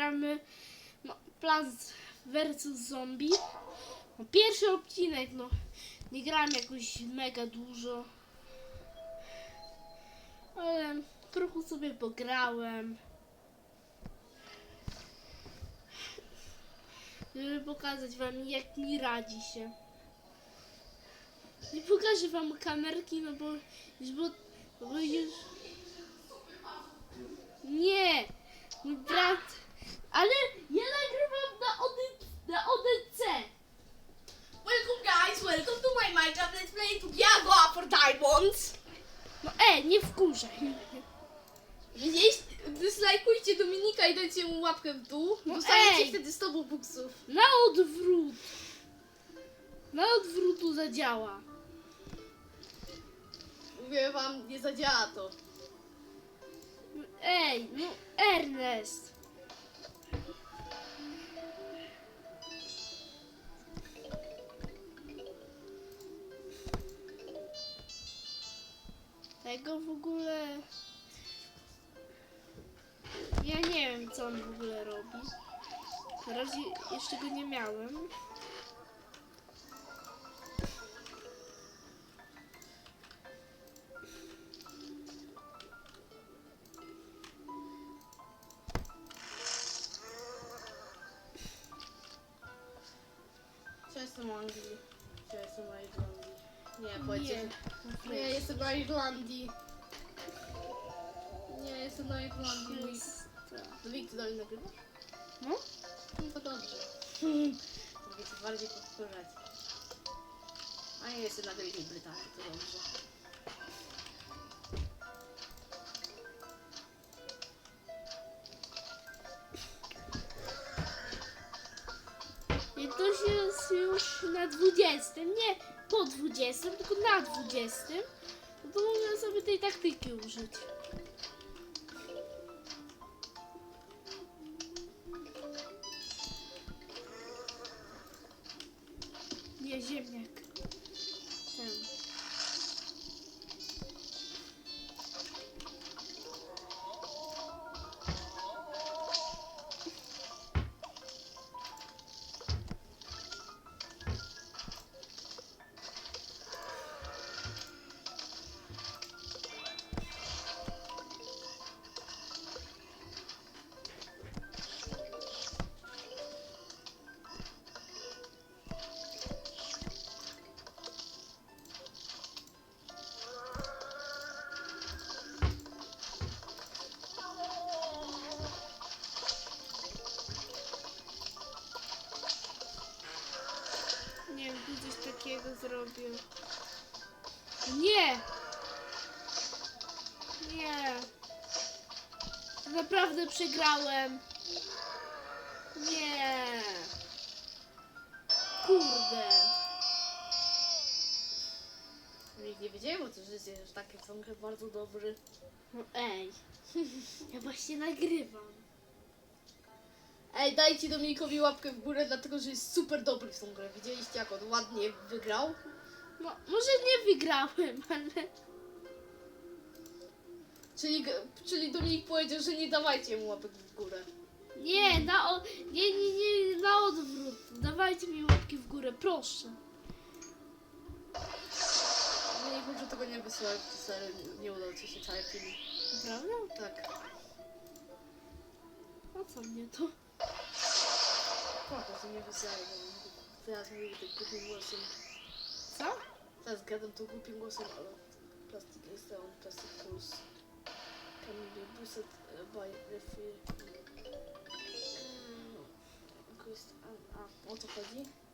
gramy no, Plants vs Zombie. No, pierwszy odcinek, no nie grałem jakoś mega dużo. Ale trochę sobie pograłem. Żeby pokazać wam jak mi radzi się. Nie pokażę wam kamerki, no bo już bo, bo już... Nie! Mój brat... Ale ja nagrywam na, OD, na ODC! Welcome guys, welcome to my Minecraft Let's Play Tugiago for Diamonds! No e, nie wkurzaj. Widzieliście? Dyslajkujcie Dominika i dajcie mu łapkę w dół. No Dostaniecie ej! wtedy 100 buksów. Na odwrót. Na odwrótu zadziała. Mówię wam, nie zadziała to. Ej, no Ernest. Tego w ogóle... Ja nie wiem, co on w ogóle robi. Na razie jeszcze go nie miałem. Nie, jestem na Irlandii. Mój... Dominik, ty dalej nagrywasz? No? No to dobrze. Mogę cię bardziej podpowiadać. A nie jestem na Wielkiej Brytanii, to dobrze. I to się jest już na 20, nie po 20, tylko na 20. No to mogę sobie tej taktyki użyć. Ziemniak. Przegrałem. Nie! Kurde! Nikt nie wiedział, bo to że jest takie są bardzo dobry. No ej! Ja właśnie nagrywam. Ej, dajcie Dominikowi łapkę w górę, dlatego że jest super dobry w tą grę. Widzieliście jak on ładnie wygrał? No, może nie wygrałem, ale... Czyli, czyli Dominik powiedział, że nie dawajcie mu łapek w górę. Nie, na o... nie, nie, nie, na odwrót. Dawajcie mi łapki w górę, proszę. Dominik może tego nie wysłał, serio, nie udał ci się cały film. Naprawdę? Tak. Po co mnie to? Spoko, to nie wysłałem. Teraz mówię tym głupim głosem. Co? Teraz gadam tym głupim głosem, ale plastik jest on, plastik plus. Can be boosted uh, by refill. Jest, a, a,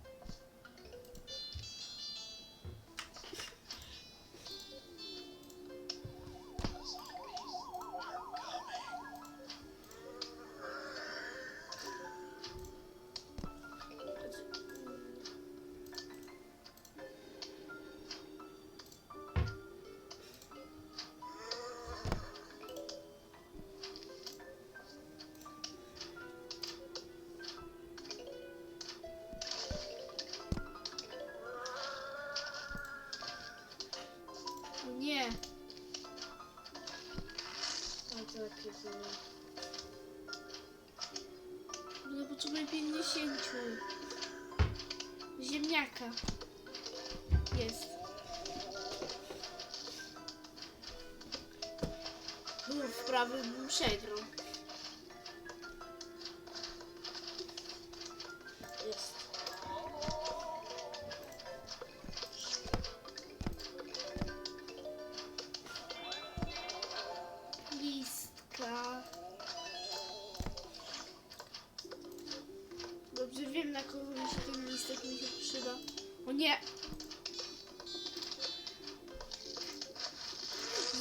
Jakie to... sumie 50 ziemniaka jest. Uff, prawie bym przegrał.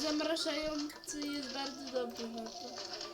Zamrażający jest bardzo dobry na to.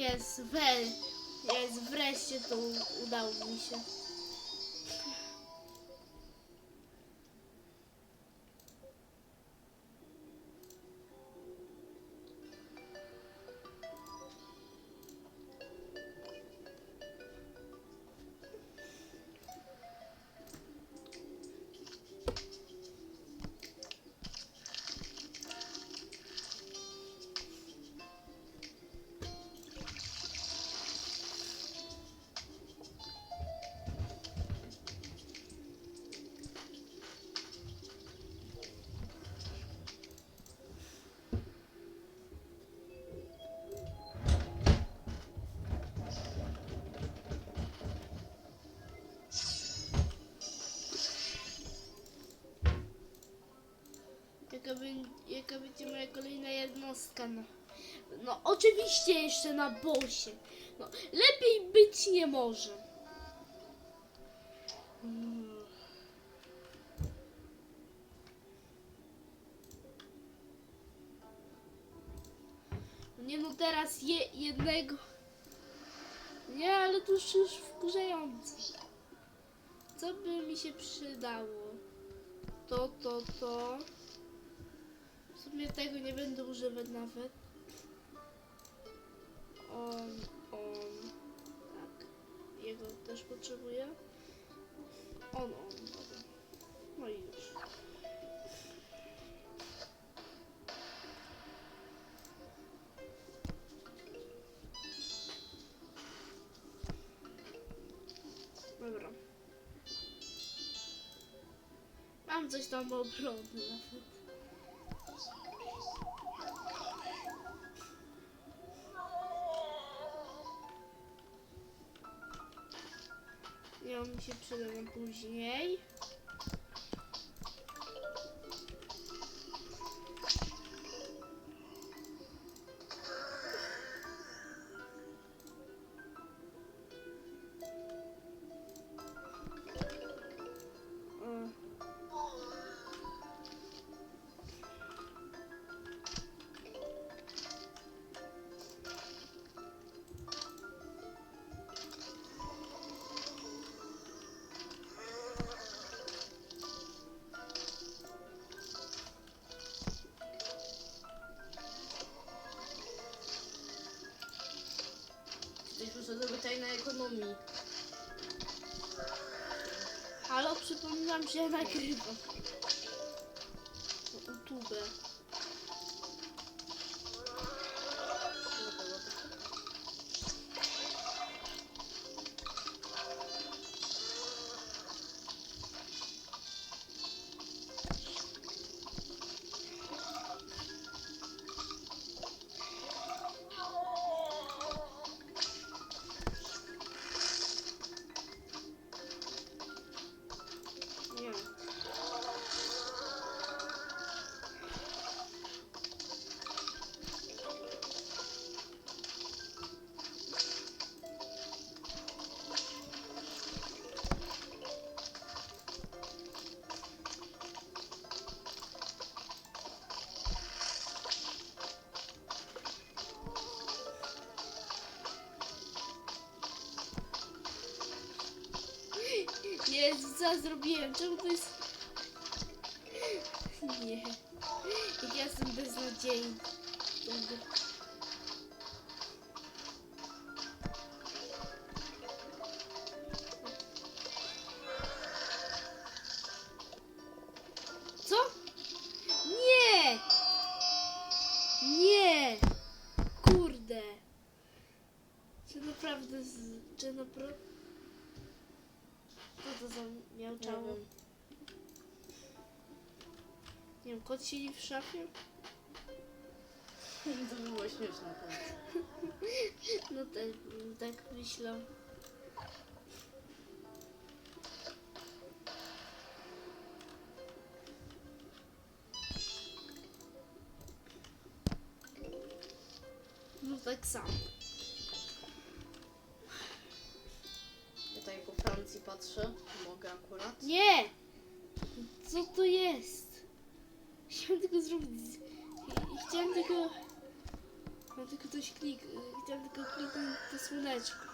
Jest, we, jest, wreszcie to udało mi się. Jaka będzie moja kolejna jednostka? No, no oczywiście jeszcze na bosie. No, lepiej być nie może. Mm. Nie no teraz je jednego. Nie, ale to już, już wkurzające. Co by mi się przydało? To, to, to. Sumie tego nie będę używać nawet. On, on. Tak. Jego też potrzebuję. On, on. Dobra. No i już. Dobra. Mam coś tam obrony nawet. Przyda później. Zwyczajnej ekonomii. Halo, przypominam, że nagrywam. Na YouTube. Zrobiłem? Czemu to jest... kot siedzi w szafie? To by było śmieszne. powiem. No tak, tak myślał. No tak samo. Tutaj po Francji patrzę. Mogę akurat. Nie! Co to jest? Chciałem tylko zrobić... Chciałem tylko... Chciałem tylko coś klik... Chciałem tylko kliknąć to słoneczko.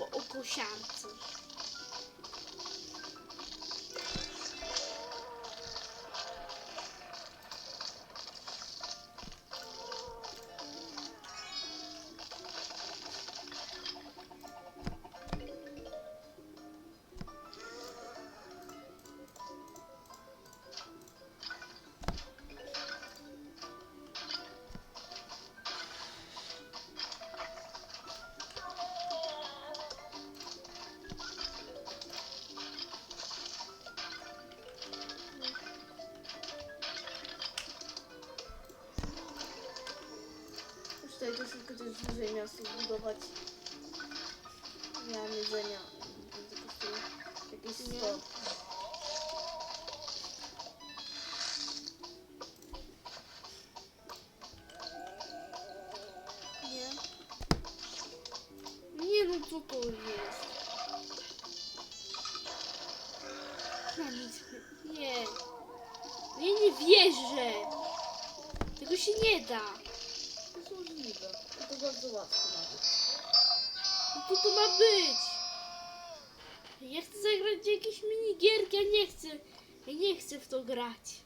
Zapomniałam go o kosiarce. Dłużej miasto zbudować. Miałem jedzenia. Jakieś Nie. 100. Nie. Nie no, co to jest? Na nic. Nie. Ja nie wierzę. Tego się nie da. Bardzo łatwo nawet. No to ma być. Ja chcę zagrać jakieś minigierki, ja nie chcę. Ja nie chcę w to grać.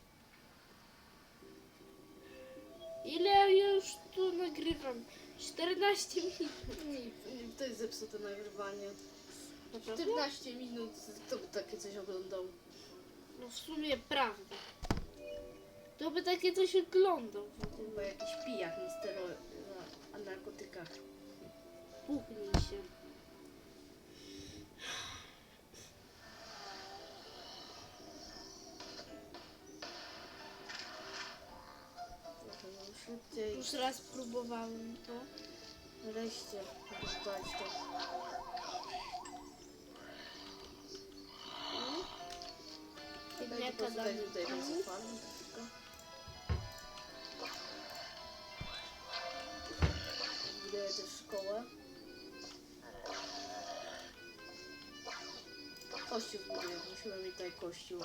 Ile ja już tu nagrywam? 14 minut. Nie, nie, to jest zepsute nagrywanie. Naprawdę? 14 minut, kto by takie coś oglądał? No w sumie prawda. To by takie coś oglądał. Chyba jakiś pijak na stero... na narkotykach. Puchnij się. Szybciej. Już raz próbowałem to. Wreszcie, zdać to. Ziemniaka Dajcie damy. tutaj, tutaj więcej szkołę. Kościół zbuduję, musimy mieć tutaj kościół.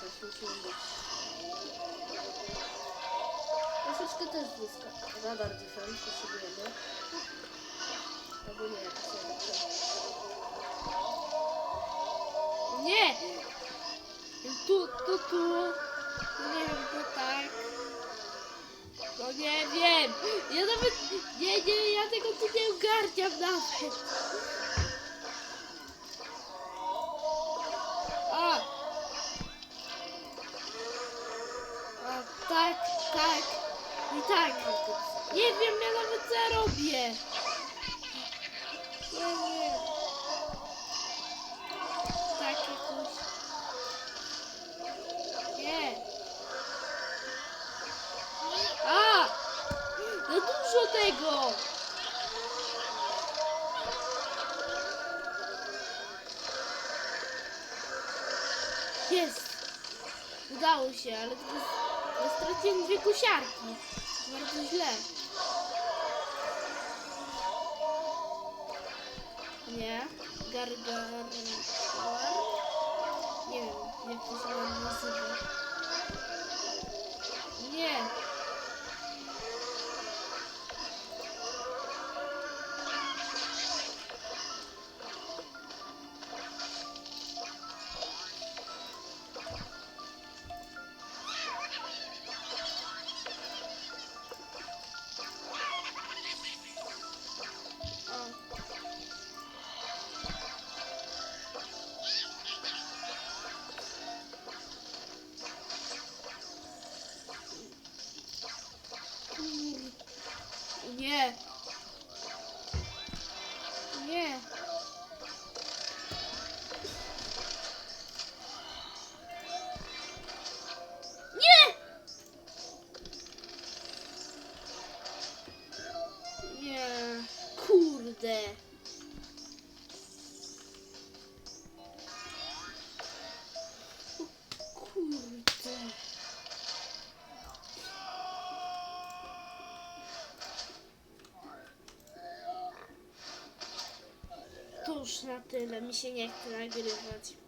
Też musimy mieć Troszeczkę też zyska. Radar defense potrzebujemy. Albo nie, jak się Nie! Tu, tu, tu. Nie wiem, to tak. No nie wiem. Ja nawet. Nie, nie, ja tego tu nie ogarniam nawet. A! A, tak, tak. I tak. Nie wiem, ja nawet co robię. Dużo tego! Jest! Udało się, ale tylko straciłem dwie kosiarki. Bardzo źle. Nie. Gargar. Nie wiem, jak to się nazywa. Nie. Na tyle, mi się nie chce nagrywać.